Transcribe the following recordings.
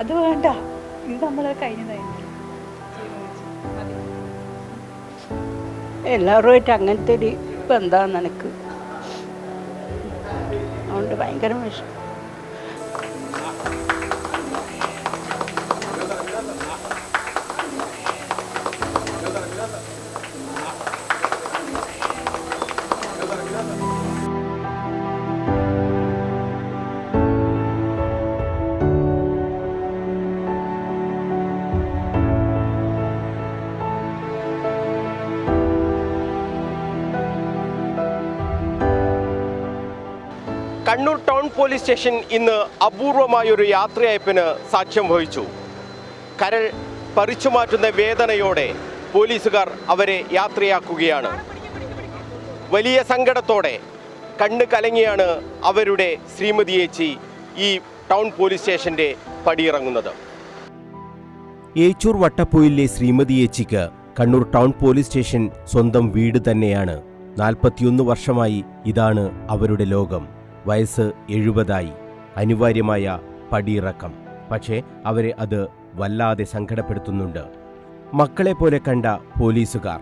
അത് വേണ്ട. ഇത് നമ്മളെ കഴിഞ്ഞതായിരുന്നു എല്ലാവരുമായിട്ട് അങ്ങനത്തെ ഒരു ബന്ധമാണ് എനിക്ക് അതുകൊണ്ട് ഭയങ്കര വിഷമം. കണ്ണൂർ ടൗൺ പോലീസ് സ്റ്റേഷൻ ഇന്ന് അപൂർവമായൊരു യാത്രയയപ്പിന് സാക്ഷ്യം വഹിച്ചു. കരൾ പറിച്ചുമാറ്റുന്ന വേദനയോടെ പോലീസുകാർ അവരെ യാത്രയാക്കുകയാണ്. വലിയ സങ്കടത്തോടെ കണ്ണ് കലങ്ങിയാണ് അവരുടെ ശ്രീമതി ഏച്ചി ഈ ടൗൺ പോലീസ് സ്റ്റേഷന്റെ പടിയിറങ്ങുന്നത്. ഏച്ചൂർ വട്ടപ്പൊയിലെ ശ്രീമതി ഏച്ചിക്ക് കണ്ണൂർ ടൗൺ പോലീസ് സ്റ്റേഷൻ സ്വന്തം വീട് തന്നെയാണ്. നാൽപ്പത്തിയൊന്ന് വർഷമായി ഇതാണ് അവരുടെ ലോകം. വയസ്സ് എഴുപതായി. അനിവാര്യമായ പടിയിറക്കം. പക്ഷേ അവരെ അത് വല്ലാതെ സങ്കടപ്പെടുത്തുന്നുണ്ട്. മക്കളെ പോലെ കണ്ട പോലീസുകാർ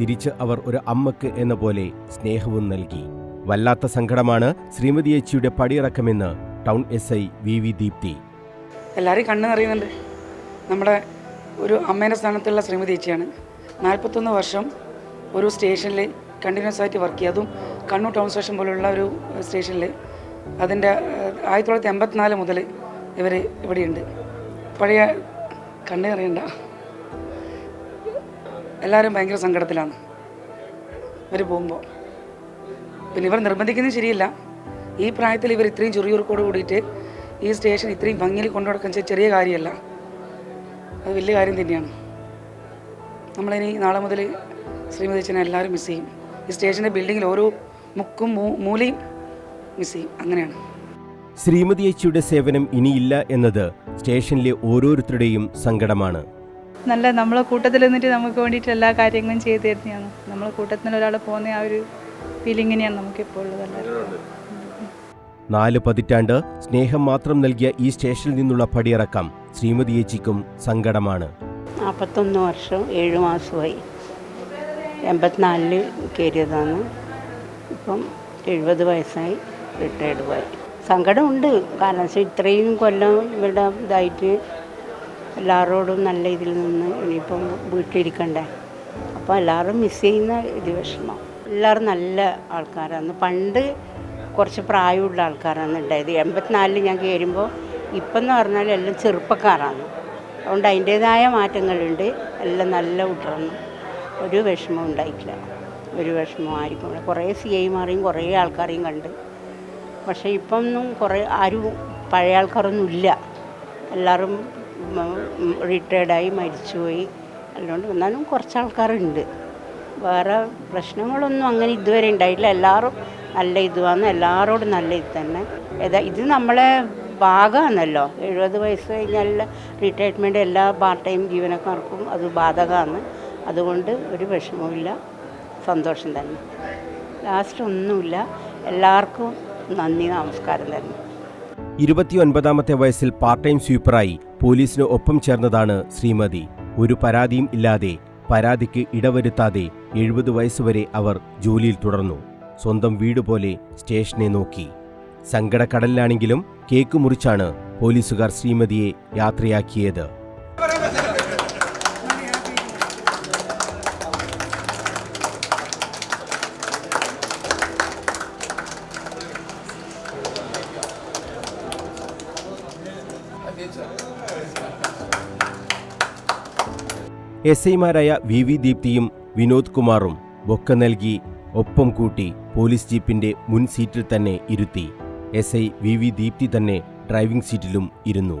തിരിച്ച് അവർ ഒരു അമ്മയ്ക്ക് എന്ന പോലെ സ്നേഹവും നൽകി. വല്ലാത്ത സങ്കടമാണ് ശ്രീമതി ചേച്ചിയുടെ പടിയിറക്കമെന്ന് town S I V V Deepthi. എല്ലാവരും കണ്ണു നിറയുന്നുണ്ട്. നമ്മുടെ ഒരു അമ്മേന്റെ സ്ഥാനത്തുള്ള ശ്രീമതി ചേച്ചിയാണ് നാൽപ്പത്തൊന്ന് വർഷം ഒരു സ്റ്റേഷനിൽ കണ്ടിന്യൂസ് ആയിട്ട് വർക്ക് ചെയ്യുക. അതും കണ്ണൂർ ടൗൺ സ്റ്റേഷൻ പോലുള്ള ഒരു സ്റ്റേഷനിൽ അതിന്റെ ആയിരത്തി തൊള്ളായിരത്തി എൺപത്തിനാല് മുതൽ ഇവർ ഇവിടെയുണ്ട്. പഴയ കണ്ണ് അറിയണ്ട. എല്ലാവരും ഭയങ്കര സങ്കടത്തിലാണ്. ഇവർ പോകുമ്പോൾ പിന്നെ ഇവർ നിർബന്ധിക്കുന്നത് ശരിയല്ല. ഈ പ്രായത്തിൽ ഇവർ ഇത്രയും ചുറിയുറുക്കോട് കൂടിയിട്ട് ഈ സ്റ്റേഷൻ ഇത്രയും ഭംഗിയിൽ കൊണ്ടു നടക്കുന്ന ചെറിയ കാര്യമല്ല. അത് വലിയ കാര്യം തന്നെയാണ്. നമ്മളിനി നാളെ മുതൽ ശ്രീമതി അച്ഛനെ എല്ലാവരും മിസ് ചെയ്യും. ഈ ബിൽഡിംഗിൽ ബിൽഡിങ്ങിൽ ഓരോ മുക്കും മൂലയും മിസ് ചെയ്യും. അങ്ങനെയാണ്. ശ്രീമതി അച്ചിയുടെ സേവനം ഇനിയില്ല എന്നത് സ്റ്റേഷനിലെ ഓരോരുത്തരുടെയും സങ്കടമാണ്. നല്ല നമ്മളെ കൂട്ടത്തിൽ നിന്നിട്ട് നമുക്ക് വേണ്ടിയിട്ട് എല്ലാ കാര്യങ്ങളും ചെയ്തു തരുന്നതാണ്. നമ്മളെ കൂട്ടത്തിൽ ഒരാൾ പോകുന്ന ആ ഒരു ഫീലിങ്ങിനെയാണ് നമുക്കിപ്പോൾ ഉള്ളത് നാല് പതിറ്റാണ്ട് സ്നേഹം മാത്രം നൽകിയ ഈ സ്റ്റേഷനിൽ നിന്നുള്ള പടിയിറക്കം ശ്രീമതി ഏച്ചിക്കും സങ്കടമാണ്. നാൽപ്പത്തൊന്ന് വർഷം ഏഴ് മാസമായി. എൺപത്തിനാലിൽ കയറിയതാണ്. ഇപ്പം എഴുപത് വയസ്സായി റിട്ടയർഡ് പോയി സങ്കടമുണ്ട്. കാരണം വെച്ചാൽ ഇത്രയും കൊല്ലം ഇവിടെ ഇതായിട്ട് എല്ലാവരോടും നല്ല ഇതിൽ നിന്ന് ഇനിയിപ്പം വീട്ടിലിരിക്കണ്ടേ. അപ്പോൾ എല്ലാവരും മിസ് ചെയ്യുന്ന ഇത് വിഷമം. എല്ലാവരും നല്ല ആൾക്കാരാണ്. പണ്ട് കുറച്ച് പ്രായമുള്ള ആൾക്കാരാണ് ഉണ്ടായത്. എൺപത്തിനാലിൽ ഞാൻ കയറുമ്പോൾ ഇപ്പം എന്ന് പറഞ്ഞാൽ എല്ലാം ചെറുപ്പക്കാരാണ്. അതുകൊണ്ട് അതിന്റേതായ മാറ്റങ്ങളുണ്ട്. എല്ലാം നല്ല കുട്ടികളൊന്നും ഒരു വിഷമവും ഉണ്ടായിട്ടില്ല. ഒരു വിഷമം ആയിരിക്കും കുറേ സി ഐമാരെയും കുറേ ആൾക്കാരെയും കണ്ട്. പക്ഷേ ഇപ്പം ഒന്നും കുറേ ആരും പഴയ ആൾക്കാരൊന്നും ഇല്ല. എല്ലാവരും റിട്ടയർഡായി മരിച്ചുപോയി. അതുകൊണ്ട് എന്നാലും കുറച്ച് ആൾക്കാരുണ്ട്. വേറെ പ്രശ്നങ്ങളൊന്നും അങ്ങനെ ഇതുവരെ ഉണ്ടായിട്ടില്ല. എല്ലാവരും നല്ല ഇതുവാന്ന് എല്ലാവരോടും നല്ല ഇത് തന്നെ. ഏതാ ഇത് നമ്മളെ ഭാഗമാണല്ലോ. എഴുപത് വയസ്സ് കഴിഞ്ഞാൽ റിട്ടയർമെന്റ് എല്ലാ പാർട്ട് ടൈം ജീവനക്കാർക്കും അത് ബാധകമാണ്. അതുകൊണ്ട് ഒരു വിഷമവുമില്ല സന്തോഷം തന്നെ. ലാസ്റ്റ് ഒന്നുമില്ല എല്ലാവർക്കും നന്ദി നമസ്കാരം തന്നെ. ഇരുപത്തിയൊൻപതാമത്തെ വയസ്സിൽ പാർട്ട് ടൈം സ്വീപ്പറായി പോലീസിന് ഒപ്പം ചേർന്നതാണ് ശ്രീമതി. ഒരു പരാതിയും ഇല്ലാതെ പരാതിക്ക് ഇടവരുത്താതെ എഴുപത് വയസ്സുവരെ അവർ ജോലിയിൽ തുടർന്നു. സ്വന്തം വീട് പോലെ സ്റ്റേഷനെ നോക്കി. സങ്കടക്കടലിലാണെങ്കിലും കേക്ക് മുറിച്ചാണ് പോലീസുകാർ ശ്രീമതിയെ യാത്രയാക്കിയത്. എസ് ഐമാരായ വി വി ദീപ്തിയും വിനോദ് കുമാറും ബൊക്ക നൽകി ഒപ്പം കൂട്ടി പോലീസ് ജീപ്പിന്റെ മുൻ സീറ്റിൽ തന്നെ ഇരുത്തി. S I V V Deepthi തന്നെ ഡ്രൈവിംഗ് സീറ്റിലും ഇരുന്നു.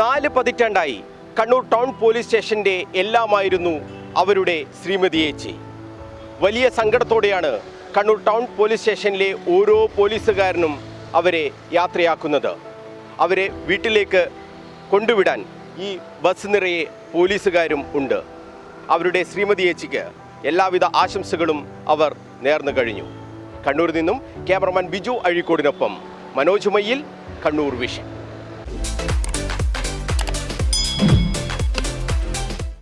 നാല് പതിറ്റാണ്ടായി കണ്ണൂർ ടൗൺ പോലീസ് സ്റ്റേഷന്റെ എല്ലാമായിരുന്നു അവരുടെ ശ്രീമതി ഏച്ചി. വലിയ സങ്കടത്തോടെയാണ് കണ്ണൂർ ടൗൺ പോലീസ് സ്റ്റേഷനിലെ ഓരോ പോലീസുകാരനും അവരെ യാത്രയാക്കുന്നത്. അവരെ വീട്ടിലേക്ക് കൊണ്ടുവിടാൻ ഈ ബസ് നിറയെ പോലീസുകാരും ഉണ്ട്. അവരുടെ ശ്രീമതി ഏച്ചിക്ക് എല്ലാവിധ ആശംസകളും അവർ നേർന്നു കഴിഞ്ഞു. കണ്ണൂരിൽ നിന്നും ക്യാമറമാൻ ബിജു അഴീക്കോടിനൊപ്പം മനോജ് മയ്യിൽ കണ്ണൂർ വിഷൻ.